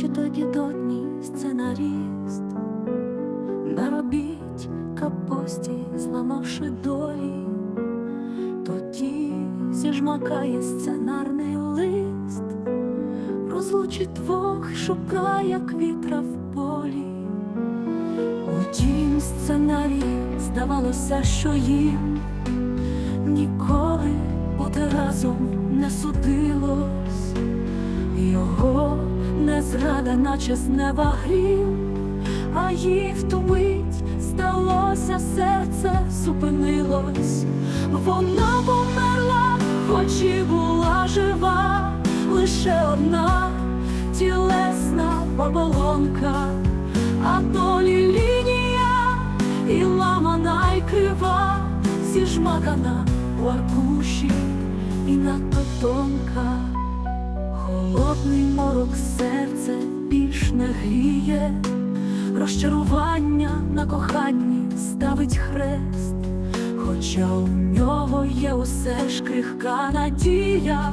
чи тоді дотність наріст наробіть капості, зламавши долі, тоді зіжмакає сценарний лист, розлучить двох, шукає квітра в полі. Утім сценарій здавалося, що їм ніколи бути разом не судилось його не зрада, наче з неба грім, а їй в ту мить здалося, серце зупинилось, вона померла, хоч і була жива, лише одна тілесна оболонка, а долі лінія і ламана й крива, зіжмакана у аркуші. І надто тонка, холодний розчарування на коханні ставить хрест, хоча у нього є усе ж крихка надія,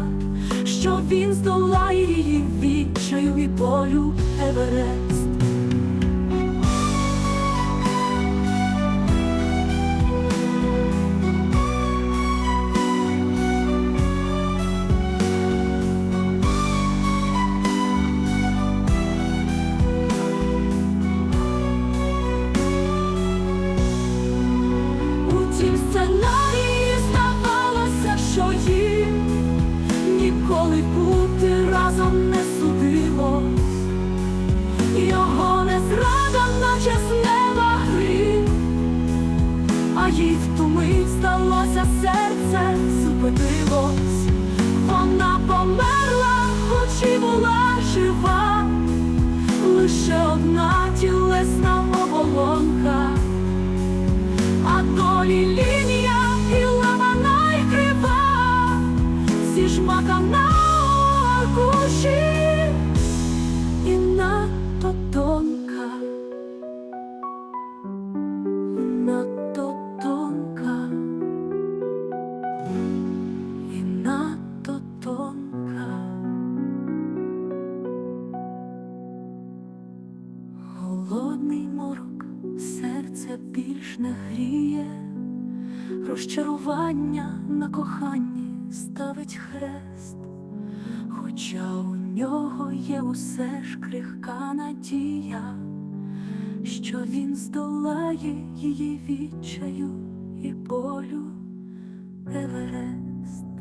що він здолає її відчаю і болю Еверест. В ту мить здалося серце зупинилось, вона померла, Холодний морок, серце більш не гріє, розчарування на коханні ставить хрест, хоча у нього є усе ж крихка надія, що він здолає її відчаю і болю Еверест.